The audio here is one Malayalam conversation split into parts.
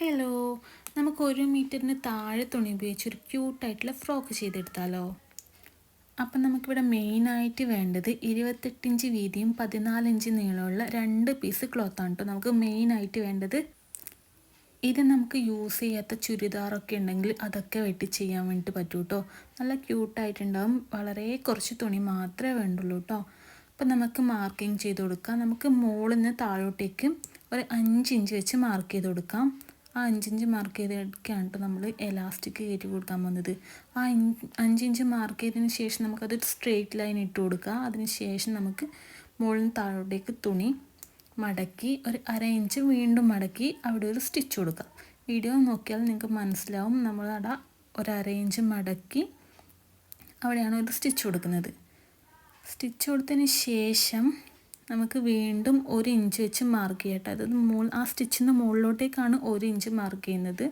ഹലോ നമുക്ക് ഒരു മീറ്ററിന് താഴെ തുണി ഉപയോഗിച്ച് ഒരു ക്യൂട്ടായിട്ടുള്ള ഫ്രോക്ക് ചെയ്തെടുത്താലോ? അപ്പം നമുക്കിവിടെ മെയിനായിട്ട് വേണ്ടത് ഇരുപത്തെട്ടിഞ്ച് വീതിയും പതിനാല് ഇഞ്ച് നീളമുള്ള രണ്ട് പീസ് ക്ലോത്താണ് കേട്ടോ നമുക്ക് മെയിനായിട്ട് വേണ്ടത് ഇത് നമുക്ക് യൂസ് ചെയ്യാത്ത ചുരിദാറൊക്കെ ഉണ്ടെങ്കിൽ അതൊക്കെ വെട്ടി ചെയ്യാൻ വേണ്ടിയിട്ട് പറ്റൂ കേട്ടോ നല്ല ക്യൂട്ടായിട്ടുണ്ടാവും വളരെ കുറച്ച് തുണി മാത്രമേ വേണ്ടുള്ളൂ കേട്ടോ അപ്പം നമുക്ക് മാർക്കിങ് ചെയ്ത് കൊടുക്കാം. നമുക്ക് മുകളിൽ നിന്ന് താഴോട്ടേക്ക് ഒരു അഞ്ച് ഇഞ്ച് വെച്ച് മാർക്ക് ചെയ്ത് കൊടുക്കാം. ആ അഞ്ചിഞ്ച് മാർക്ക് ചെയ്തൊക്കെയാണ് കേട്ടോ നമ്മൾ എലാസ്റ്റിക് കയറ്റി കൊടുക്കാൻ പോകുന്നത് ആ അഞ്ചിഞ്ച് മാർക്ക് ചെയ്തതിന് ശേഷം നമുക്കത് സ്ട്രെയിറ്റ് ലൈൻ ഇട്ട് കൊടുക്കുക. അതിന് ശേഷം നമുക്ക് മുകളിൽ നിന്ന് താഴോട്ടേക്ക് തുണി മടക്കി ഒരു അര ഇഞ്ച് വീണ്ടും മടക്കി അവിടെ ഒരു സ്റ്റിച്ച് കൊടുക്കുക. വീഡിയോ നോക്കിയാൽ നിങ്ങൾക്ക് മനസ്സിലാവും. നമ്മൾ അവിടെ ഒരു അര ഇഞ്ച് മടക്കി അവിടെയാണ് ഒരു സ്റ്റിച്ച് കൊടുക്കുന്നത്. സ്റ്റിച്ച് കൊടുത്തതിന് ശേഷം നമുക്ക് വീണ്ടും ഒരു ഇഞ്ച് വെച്ച് മാർക്ക് ചെയ്യട്ടെ. അതായത് മോൾ ആ സ്റ്റിച്ചിന്റെ മുകളിലോട്ടേക്കാണ് ഒരു ഇഞ്ച് മാർക്ക് ചെയ്യുന്നത്.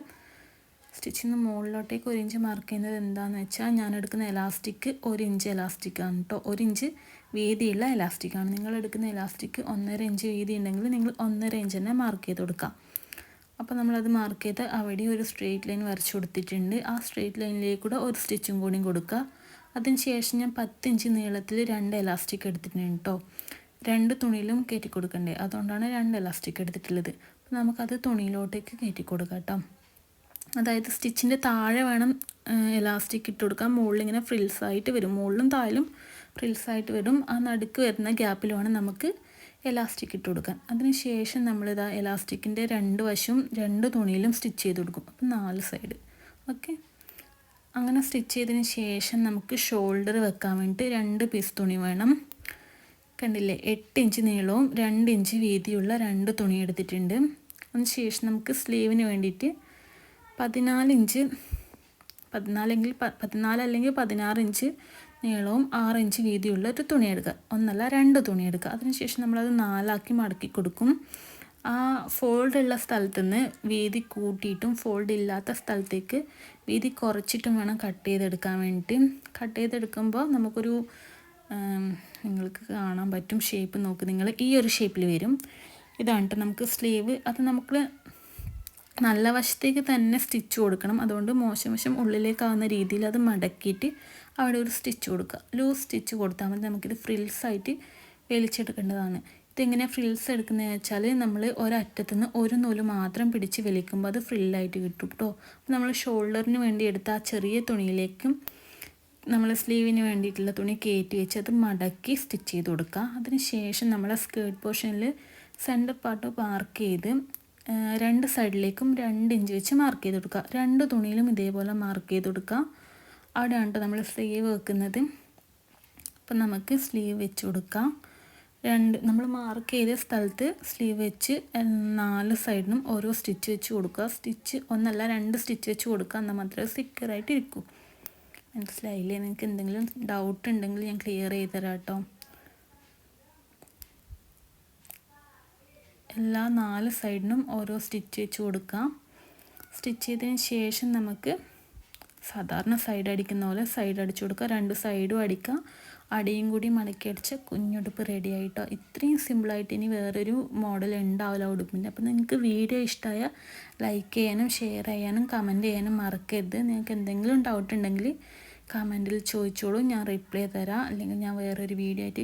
സ്റ്റിച്ചിന് മുകളിലോട്ടേക്ക് ഒരു ഇഞ്ച് മാർക്ക് ചെയ്യുന്നത് എന്താണെന്ന് വെച്ചാൽ ഞാൻ എടുക്കുന്ന എലാസ്റ്റിക് ഒരു ഇഞ്ച് എലാസ്റ്റിക്കാണ് കേട്ടോ ഒരു ഇഞ്ച് വീതിയുള്ള എലാസ്റ്റിക്കാണ് നിങ്ങൾ എടുക്കുന്ന എലാസ്റ്റിക് ഒന്നര ഇഞ്ച് വീതി ഉണ്ടെങ്കിൽ നിങ്ങൾ ഒന്നര ഇഞ്ച് തന്നെ മാർക്ക് ചെയ്ത് കൊടുക്കാം. അപ്പോൾ നമ്മളത് മാർക്ക് ചെയ്ത് അവിടെ ഒരു സ്ട്രെയിറ്റ് ലൈൻ വരച്ചു കൊടുത്തിട്ടുണ്ട്. ആ സ്ട്രെയിറ്റ് ലൈനിലേക്ക് കൂടെ ഒരു സ്റ്റിച്ചും കൂടിയും കൊടുക്കുക. അതിന് ശേഷം ഞാൻ പത്തിഞ്ച് നീളത്തിൽ രണ്ട് എലാസ്റ്റിക് എടുത്തിട്ടുണ്ട് കേട്ടോ രണ്ട് തുണിയിലും കയറ്റി കൊടുക്കണ്ടേ? അതുകൊണ്ടാണ് രണ്ട് ഇലാസ്റ്റിക് എടുത്തിട്ടുള്ളത്. നമുക്കത് തുണിയിലോട്ടേക്ക് കയറ്റി കൊടുക്കാം കേട്ടോ. അതായത് സ്റ്റിച്ചിന്റെ താഴെ വേണം ഇലാസ്റ്റിക് ഇട്ട് കൊടുക്കാൻ. മുകളിൽ ഇങ്ങനെ ഫ്രിൽസ് ആയിട്ട് വരും. മുകളിലും താഴിലും ഫ്രിൽസ് ആയിട്ട് വരും. ആ നടുക്ക് വരുന്ന ഗ്യാപ്പിൽ വേണം നമുക്ക് എലാസ്റ്റിക് ഇട്ട് കൊടുക്കാൻ. അതിനുശേഷം നമ്മളിതാ എലാസ്റ്റിക്കിന്റെ രണ്ട് വശവും രണ്ട് തുണിയിലും സ്റ്റിച്ച് ചെയ്ത് കൊടുക്കും. അപ്പം നാല് സൈഡ് ഓക്കെ അങ്ങനെ സ്റ്റിച്ച് ചെയ്തതിന് ശേഷം നമുക്ക് ഷോൾഡർ വെക്കാൻ വേണ്ടിയിട്ട് രണ്ട് പീസ് തുണി വേണം. കണ്ടില്ലേ എട്ട് ഇഞ്ച് നീളവും രണ്ട് ഇഞ്ച് വീതിയുള്ള രണ്ട് തുണി എടുത്തിട്ടുണ്ട്. അതിന് ശേഷം നമുക്ക് സ്ലീവിന് വേണ്ടിയിട്ട് പതിനാല് ഇഞ്ച് പതിനാലെങ്കിൽ പതിനാല് അല്ലെങ്കിൽ പതിനാറ് ഇഞ്ച് നീളവും ആറ് ഇഞ്ച് വീതിയുള്ള ഒരു തുണി എടുക്കുക. ഒന്നല്ല രണ്ട് തുണി എടുക്കുക. അതിനുശേഷം നമ്മളത് നാലാക്കി മടക്കി കൊടുക്കും. ആ ഫോൾഡ് ഉള്ള സ്ഥലത്ത് നിന്ന് വീതി കൂട്ടിയിട്ടും ഫോൾഡ് ഇല്ലാത്ത സ്ഥലത്തേക്ക് വീതി കുറച്ചിട്ടും വേണം കട്ട് ചെയ്തെടുക്കാൻ വേണ്ടിയിട്ട്. കട്ട് ചെയ്തെടുക്കുമ്പോൾ നമുക്കൊരു നിങ്ങൾക്ക് കാണാൻ പറ്റും ഷേപ്പ് നോക്ക്. നിങ്ങൾ ഈ ഒരു ഷേപ്പിൽ വരും. ഇതാണ് നമുക്ക് സ്ലീവ് അത് നമുക്ക് നല്ല വശത്തേക്ക് തന്നെ സ്റ്റിച്ച് കൊടുക്കണം. അതുകൊണ്ട് മോശം വശം ഉള്ളിലേക്കാവുന്ന രീതിയിൽ അത് മടക്കിയിട്ട് അവിടെ ഒരു സ്റ്റിച്ച് കൊടുക്കുക. ലൂസ് സ്റ്റിച്ച് കൊടുത്താൽ മതി. നമുക്കിത് ഫ്രിൽസായിട്ട് വലിച്ചെടുക്കേണ്ടതാണ്. ഇതെങ്ങനെ ഫ്രിൽസ് എടുക്കുന്നതെന്ന് വെച്ചാൽ നമ്മൾ ഒരറ്റത്തു നിന്ന് ഒരു നൂൽ മാത്രം പിടിച്ച് വലിക്കുമ്പോൾ അത് ഫ്രില്ലായിട്ട് കിട്ടും കേട്ടോ നമ്മൾ ഷോൾഡറിന് വേണ്ടി എടുത്ത ആ ചെറിയ തുണിയിലേക്കും നമ്മൾ സ്ലീവിന് വേണ്ടിയിട്ടുള്ള തുണി കയറ്റി വെച്ച് അത് മടക്കി സ്റ്റിച്ച് ചെയ്ത് കൊടുക്കുക. അതിന് ശേഷം നമ്മൾ സ്കേർട്ട് പോർഷനിൽ സെന്റർ പാർട്ട് മാർക്ക് ചെയ്ത് രണ്ട് സൈഡിലേക്കും രണ്ട് ഇഞ്ച് വെച്ച് മാർക്ക് ചെയ്ത് കൊടുക്കുക. രണ്ട് തുണിയിലും ഇതേപോലെ മാർക്ക് ചെയ്ത് കൊടുക്കുക. അവിടെയാണ് നമ്മൾ സ്ലീവ് വെക്കുന്നത്. അപ്പം നമുക്ക് സ്ലീവ് വെച്ച് കൊടുക്കാം. രണ്ട് നമ്മൾ മാർക്ക് ചെയ്ത സ്ഥലത്ത് സ്ലീവ് വെച്ച് നാല് സൈഡിനും ഓരോ സ്റ്റിച്ച് വെച്ച് കൊടുക്കുക. സ്റ്റിച്ച് ഒന്നല്ല രണ്ട് സ്റ്റിച്ച് വെച്ച് കൊടുക്കുക. എന്നാൽ മാത്രമേ സിക്കറായിട്ട് മനസ്സിലായില്ലേ? നിങ്ങൾക്ക് എന്തെങ്കിലും ഡൗട്ട് ഉണ്ടെങ്കിൽ ഞാൻ ക്ലിയർ ചെയ്ത് തരാം കേട്ടോ എല്ലാ നാല് സൈഡിനും ഓരോ സ്റ്റിച്ച് വെച്ച് കൊടുക്കാം. സ്റ്റിച്ച് ചെയ്തതിന് ശേഷം നമുക്ക് സാധാരണ സൈഡ് അടിക്കുന്ന പോലെ സൈഡ് അടിച്ചു കൊടുക്കുക രണ്ട് സൈഡും അടിക്കുക അടിയും കൂടി മടക്കി അടിച്ച കുഞ്ഞുടുപ്പ് റെഡി ആയിട്ടോ. ഇത്രയും സിമ്പിളായിട്ട് ഇനി വേറൊരു മോഡൽ ഉണ്ടാവില്ല ഉടുപ്പിന്റെ. അപ്പോൾ നിങ്ങൾക്ക് വീഡിയോ ഇഷ്ടമായ ലൈക്ക് ചെയ്യാനും ഷെയർ ചെയ്യാനും കമന്റ് ചെയ്യാനും മറക്കരുത്. നിങ്ങൾക്ക് എന്തെങ്കിലും ഡൗട്ട് ഉണ്ടെങ്കിൽ കമന്റിൽ ചോദിച്ചോളൂ ഞാൻ റിപ്ലൈ തരാം. അല്ലെങ്കിൽ ഞാൻ വേറൊരു വീഡിയോ ആയിട്ട്